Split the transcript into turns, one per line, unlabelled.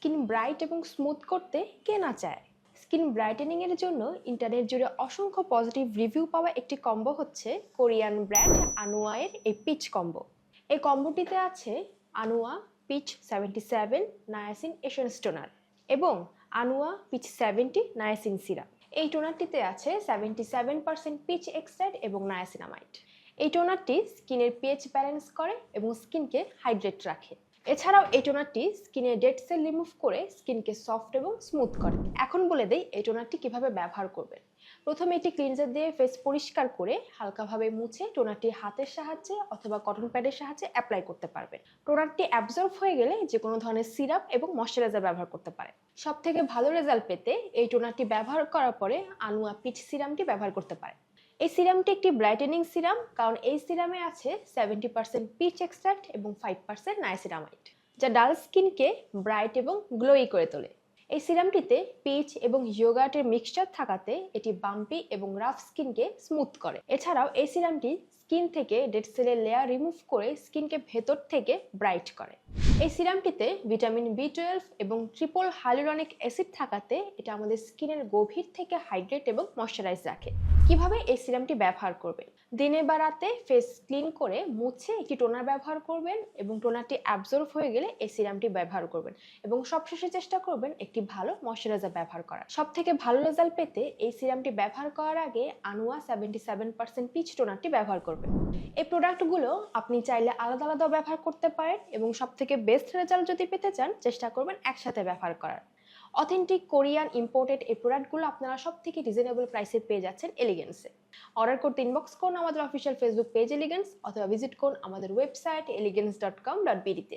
Skin bright এবং smooth করতে কে না চায়? স্কিন ব্রাইটেনিং এর জন্য ইন্টারনেট জুড়ে অসংখ্য পজিটিভ রিভিউ পাওয়া একটি কম্বো হচ্ছে কোরিয়ান ব্র্যান্ড আনুয়া এর এই পিচ কম্বো। এই কম্বোটিতে আছে Anua peach seventy seven niacin essence toner এবং Anua peach seventy niacin serum এই টোনারটিতে আছে seventy seven percent peach extract এবং নায়াসিনামাইড এই টোনারটি স্কিনের পিএইচ ব্যালেন্স করে এবং স্কিনকে হাইড্রেট রাখে। এছাড়াও এই টোনারটি স্কিনের ডেড সেল রিমুভ করে স্কিনকে সফট এবং স্মুথ করে। এখন বলে দেই এই টোনারটি কীভাবে ব্যবহার করবেন। প্রথমে এটি ক্লিনজার দিয়ে ফেস পরিষ্কার করে হালকাভাবে মুছে টোনারটি হাতের সাহায্যে অথবা কটন প্যাডের সাহায্যে অ্যাপ্লাই করতে পারবেন। টোনারটি অ্যাবজর্ব হয়ে গেলে যে কোনো ধরনের সিরাপ এবং ময়শ্চারাইজার ব্যবহার করতে পারে সব থেকে ভালো রেজাল্ট পেতে এই টোনারটি ব্যবহার করার পরে আনুয়া পিচ সিরামটি ব্যবহার করতে পারে এই সিরামটি একটি ব্রাইটেনিং সিরাম, কারণ এই সিরামে আছে সেভেন্টি পার্সেন্ট পিচ এক্সট্রাক্ট এবং ফাইভ পার্সেন্ট নাইসিরামাইড যা ডাল স্কিনকে ব্রাইট এবং গ্লোই করে তোলে। এই সিরামটিতে পিচ এবং ইয়োগার্টের মিক্সচার থাকাতে এটি বাম্পি এবং রাফ স্কিনকে স্মুথ করে। এছাড়াও এই সিরামটি স্কিন থেকে ডেড সেলের লেয়ার রিমুভ করে স্কিনকে ভেতর থেকে ব্রাইট করে। এই সিরামটিতে ভিটামিন বি টুয়েলভ এবং ট্রিপল হাইলোরনিক অ্যাসিড থাকাতে এটা আমাদের স্কিনের গভীর থেকে হাইড্রেট এবং ময়শ্চারাইজ রাখে। কীভাবে এই সিরামটি ব্যবহার করবেন? দিনে বা রাতে ফেস ক্লিন করে মুছে একটি টোনার ব্যবহার করবেন এবং টোনারটি অ্যাবজর্ভ হয়ে গেলে এই সিরামটি ব্যবহার করবেন এবং সবশেষে চেষ্টা করবেন একটি ভালো ময়শ্চারাইজার ব্যবহার করা সব থেকে ভালো রেজাল্ট পেতে এই সিরামটি ব্যবহার করার আগে Anua seventy seven percent peach টোনারটি ব্যবহার করবেন। এই প্রোডাক্টগুলো আপনি চাইলে আলাদা আলাদা ব্যবহার করতে পারেন এবং সব থেকে বেস্ট রেজাল্ট যদি পেতে চান, চেষ্টা করবেন একসাথে ব্যবহার করার। অথেন্টিক কোরিয়ান ইম্পোর্টেড এই প্রোডাক্টগুলো আপনারা সব থেকে রিজনেবল প্রাইসে পেয়ে যাচ্ছেন এলিগেন্সে অর্ডার করতে ইনবক্স করুন আমাদের অফিসিয়াল ফেসবুক পেজ এলিগেন্স অথবা ভিজিট করুন আমাদের website Elegance dot com dot বিডিতে